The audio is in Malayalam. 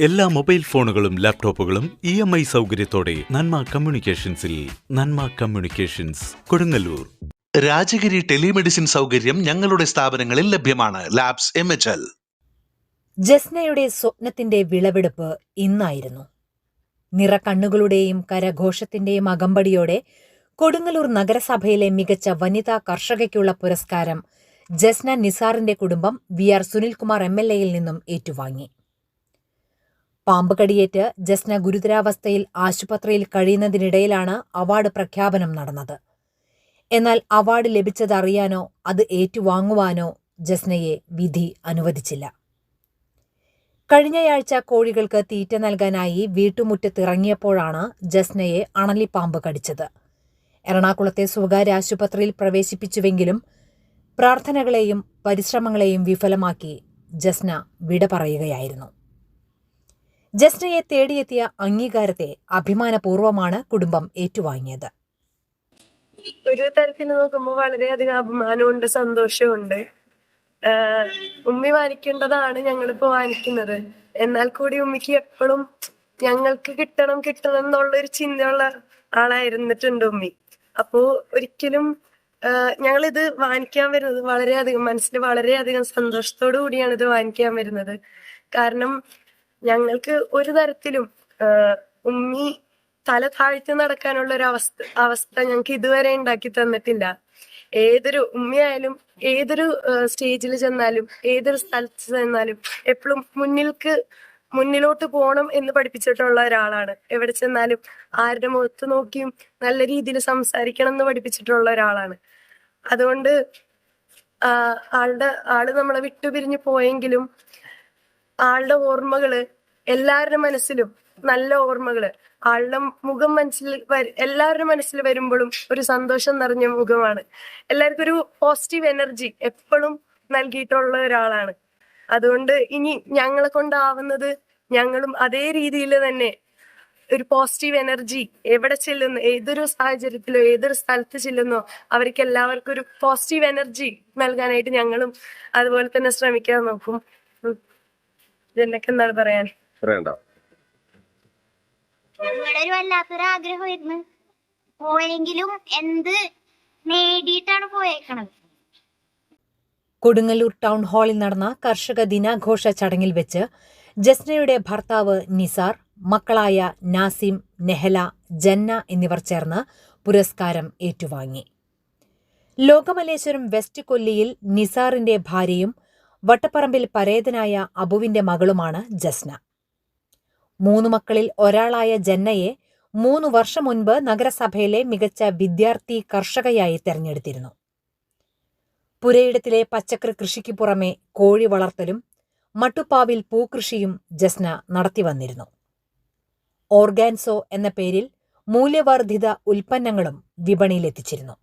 എല്ലാ മൊബൈൽ ഫോണുകളും ലാപ്ടോപ്പുകളും ഇ എം ഐ സൗകര്യത്തോടെ നന്മ കമ്മ്യൂണിക്കേഷൻസിൽ നന്മ കമ്മ്യൂണിക്കേഷൻസ് കൊടുങ്ങല്ലൂർ. രാജഗിരി ടെലിമെഡിസിൻ സൗകര്യം ഞങ്ങളുടെ സ്ഥാപനങ്ങളിൽ ലഭ്യമാണ്. Labs M H L. ജസ്നയുടെ സ്വപ്നത്തിന്റെ വിളവെടുപ്പ് ഇന്നായിരുന്നു. നിറക്കണ്ണുകളുടെയും കരഘോഷത്തിന്റെയും അകമ്പടിയോടെ കൊടുങ്ങല്ലൂർ നഗരസഭയിലെ മികച്ച വനിതാ കർഷകയ്ക്കുള്ള പുരസ്കാരം ജസ്ന നിസാറിന്റെ കുടുംബം V R Sunilkumar M L എയിൽ നിന്നും ഏറ്റുവാങ്ങി. പാമ്പ് കടിയേറ്റ് ജസ്ന ഗുരുതരാവസ്ഥയിൽ ആശുപത്രിയിൽ കഴിയുന്നതിനിടയിലാണ് അവാർഡ് പ്രഖ്യാപനം നടന്നത്. എന്നാൽ അവാർഡ് ലഭിച്ചതറിയാനോ അത് ഏറ്റുവാങ്ങുവാനോ ജസ്നയെ വിധി അനുവദിച്ചില്ല. കഴിഞ്ഞയാഴ്ച കോഴികൾക്ക് തീറ്റ നൽകാനായി വീട്ടുമുറ്റത്തിറങ്ങിയപ്പോഴാണ് ജസ്നയെ അണലിപ്പാമ്പ് കടിച്ചത്. എറണാകുളത്തെ സ്വകാര്യ ആശുപത്രിയിൽ പ്രവേശിപ്പിച്ചുവെങ്കിലും പ്രാർത്ഥനകളെയും പരിശ്രമങ്ങളെയും വിഫലമാക്കി ജസ്ന വിട പറയുകയായിരുന്നു. ജസ്നയെ തേടിയെത്തിയ അംഗീകാരത്തെ അഭിമാനപൂർവമാണ് കുടുംബം ഏറ്റുവാങ്ങിയത്. ഒരു തരത്തിൽ നോക്കുമ്പോൾ വളരെയധികം അഭിമാനമുണ്ട് സന്തോഷമുണ്ട്. ഉമ്മി വാങ്ങിക്കേണ്ടതാണ് ഞങ്ങളിപ്പോ വാങ്ങിക്കുന്നത് എന്നാൽ കൂടി ഉമ്മിക്ക് എപ്പോഴും ഞങ്ങൾക്ക് കിട്ടണം കിട്ടണം എന്നുള്ള ഒരു ചിന്തയുള്ള ആളായിരുന്നിട്ടുണ്ട് ഉമ്മി. അപ്പോ ഒരിക്കലും ഞങ്ങൾ ഇത് വാങ്ങിക്കാൻ വരുന്നത് വളരെയധികം മനസ്സിൽ വളരെയധികം സന്തോഷത്തോടു കൂടിയാണ് ഇത് വാങ്ങിക്കാൻ വരുന്നത്. കാരണം ഞങ്ങൾക്ക് ഒരു തരത്തിലും ഉമ്മി തല താഴ്ത്തി നടക്കാനുള്ള ഒരു അവസ്ഥ അവസ്ഥ ഞങ്ങൾക്ക് ഇതുവരെ ഉണ്ടാക്കി തന്നിട്ടില്ല. ഏതൊരു ഉമ്മയായാലും ഏതൊരു സ്റ്റേജിൽ ചെന്നാലും ഏതൊരു സ്ഥലത്ത് ചെന്നാലും എപ്പോഴും മുന്നിൽക്ക് മുന്നിലോട്ട് പോകണം എന്ന് പഠിപ്പിച്ചിട്ടുള്ള ഒരാളാണ്. എവിടെ ചെന്നാലും ആരുടെ മുഖത്ത് നോക്കിയും നല്ല രീതിയിൽ സംസാരിക്കണം എന്ന് പഠിപ്പിച്ചിട്ടുള്ള ഒരാളാണ്. അതുകൊണ്ട് ആളുടെ ആൾ നമ്മളെ വിട്ടുപിരിഞ്ഞു പോയെങ്കിലും ആളുടെ ഓർമ്മകൾ എല്ലാവരുടെ മനസ്സിലും നല്ല ഓർമ്മകൾ. ആളുടെ മുഖം മനസ്സിൽ വര- എല്ലാവരുടെ മനസ്സിൽ വരുമ്പോഴും ഒരു സന്തോഷം നിറഞ്ഞ മുഖമാണ്. എല്ലാവർക്കും ഒരു പോസിറ്റീവ് എനർജി എപ്പോഴും നൽകിയിട്ടുള്ള ഒരാളാണ്. അതുകൊണ്ട് ഇനി ഞങ്ങളെ കൊണ്ടാവുന്നത് ഞങ്ങളും അതേ രീതിയിൽ തന്നെ ഒരു പോസിറ്റീവ് എനർജി എവിടെ ചെല്ലുന്നു ഏതൊരു സാഹചര്യത്തിലോ ഏതൊരു സ്ഥലത്ത് ചെല്ലുന്നോ അവർക്ക് എല്ലാവർക്കും ഒരു പോസിറ്റീവ് എനർജി നൽകാനായിട്ട് ഞങ്ങളും അതുപോലെ തന്നെ ശ്രമിക്കാൻ നോക്കും. ഇതെന്നൊക്കെ എന്താണ് പറയാൻ? പറയണ്ട ഇവിടെ ഒരു വല്ലാത്തൊരു ആഗ്രഹമായിരുന്നു പോയെങ്കിലും എന്ത് നേടിയിട്ടാണ് പോയേക്കണത്? കൊടുങ്ങല്ലൂർ ടൗൺ ഹാളിൽ നടന്ന കർഷക ദിനാഘോഷ ചടങ്ങിൽ വെച്ച് ജസ്നയുടെ ഭർത്താവ് നിസാർ മക്കളായ നാസിം നെഹല ജന്ന എന്നിവർ ചേർന്ന് പുരസ്കാരം ഏറ്റുവാങ്ങി. ലോകമലേശ്വരം വെസ്റ്റ് കൊല്ലിയിൽ നിസാറിന്റെ ഭാര്യയും വട്ടപ്പറമ്പിൽ പരേതനായ അബുവിന്റെ മകളുമാണ് ജസ്ന. മൂന്നു മക്കളിൽ ഒരാളായ ജന്നയെ മൂന്നു വർഷം മുൻപ് നഗരസഭയിലെ മികച്ച വിദ്യാർത്ഥി കർഷകയായി തെരഞ്ഞെടുത്തിരുന്നു. പുരയിടത്തിലെ പച്ചക്കറി കൃഷിക്ക് പുറമെ കോഴി വളർത്തലും മട്ടുപ്പാവിൽ പൂക്കൃഷിയും ജസ്ന നടത്തിവന്നിരുന്നു ഓർഗാൻസോ എന്ന പേരിൽ മൂല്യവർദ്ധിത ഉൽപ്പന്നങ്ങളും വിപണിയിലെത്തിച്ചിരുന്നു.